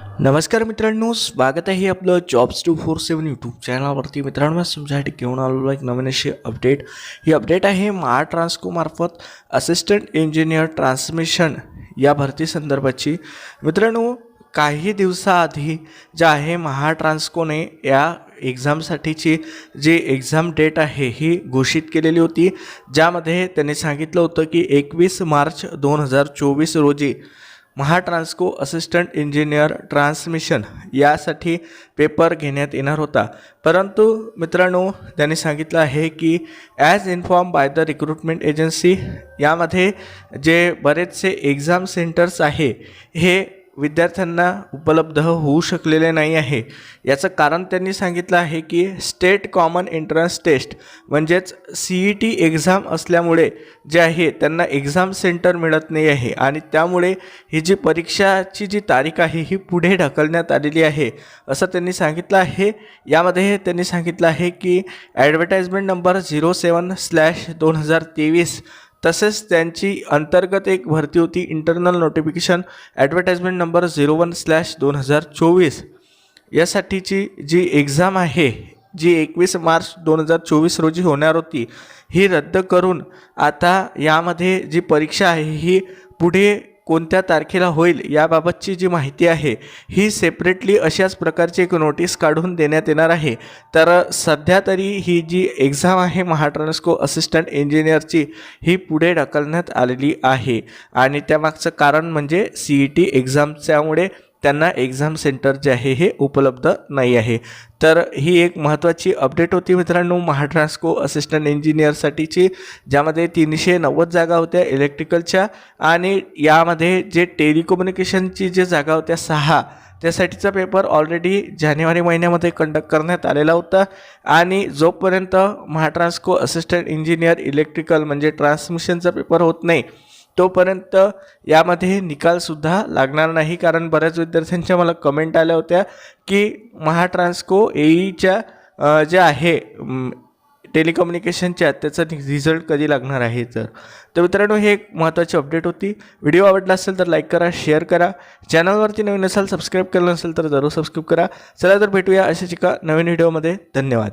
नमस्कार मित्रांनो स्वागत आहे आपलं jobs two four seven YouTube चॅनलवरती मित्रांनो तुमच्यासाठी घेऊन आलेलो एक नवीन अशी अपडेट ही अपडेट आहे महा ट्रान्सकोमार्फत असिस्टंट इंजिनियर ट्रान्समिशन या भरती संदर्भाची. मित्रांनो काही दिवसाआधी जे आहे महाट्रान्सकोने या एक्झामसाठीची जी एक्झाम डेट आहे ही घोषित केलेली होती. ज्यामध्ये त्यांनी सांगितलं होतं की एकवीस मार्च दोन हजार चोवीस रोजी महाट्रान्सको असिस्टंट इंजिनियर ट्रान्समिशन यासाठी पेपर घेण्यात येणार होता. परंतु मित्रांनो त्यांनी सांगितलं आहे की as inform by the recruitment agency यामध्ये जे बरेचसे एक्झाम सेंटर्स आहे हे विद्यार्थ्यांना उपलब्ध होऊ शकलेले नाही आहे. याचं कारण त्यांनी सांगितलं आहे की स्टेट कॉमन एंट्रन्स टेस्ट म्हणजेच सी ई टी एक्झाम असल्यामुळे जे आहे त्यांना एक्झाम सेंटर मिळत नाही आहे आणि त्यामुळे ही जी परीक्षाची जी तारीख आहे ही पुढे ढकलण्यात आलेली आहे. असं त्यांनी सांगितलं आहे. यामध्ये त्यांनी सांगितलं आहे की advertisement number zero seven slash दोन हजार तेवीस तसेच त्यांची अंतर्गत एक भरती होती internal notification advertisement number zero one slash दोन हजार चोवीस. यासाठीची जी एक्झाम आहे जी एकवीस मार्च दोन हजार चोवीस रोजी होणार होती ही रद्द करून आता यामध्ये जी परीक्षा आहे ही पुढे कोणत्या तारखेला होईल याबाबतची जी माहिती आहे ही सेपरेटली अशाच प्रकारची एक नोटीस काढून देण्यात येणार आहे. तर सध्या तरी ही जी एक्झाम आहे महाट्रान्सको असिस्टंट इंजिनियरची ही पुढे ढकलण्यात आलेली आहे. आणि त्यामागचं कारण म्हणजे सी ई टी एक्झामच्यामुळे त्यांना एक्झाम सेंटर जे आहे हे उपलब्ध नाही आहे. तर ही एक महत्त्वाची अपडेट होती मित्रांनो. महाट्रान्सको असिस्टंट इंजिनियरसाठीची ज्यामध्ये तीनशे नव्वद जागा होत्या इलेक्ट्रिकलच्या आणि यामध्ये जे टेलिकम्युनिकेशनची जे जागा होत्या सहा त्यासाठीचा पेपर ऑलरेडी जानेवारी महिन्यामध्ये कंडक्ट करण्यात आलेला होता. आणि जोपर्यंत महाट्रान्सको असिस्टंट इंजिनियर इलेक्ट्रिकल म्हणजे ट्रान्समिशनचा पेपर होत नाही तोपर्यंत यामध्ये निकालसुद्धा लागणार नाही. कारण बऱ्याच विद्यार्थ्यांच्या मला कमेंट आल्या होत्या की महाट्रान्सको एईच्या जे आहे टेलिकम्युनिकेशनच्या त्याचा रिझल्ट कधी लागणार आहे तर. तर मित्रांनो हे एक महत्त्वाची अपडेट होती. व्हिडिओ आवडला असेल तर लाईक करा शेअर करा. चॅनलवरती नवीन असाल सबस्क्राईब केलं नसेल तर जरूर सबस्क्राईब करा. चला तर भेटूया अशाच एका नवीन व्हिडिओमध्ये धन्यवाद.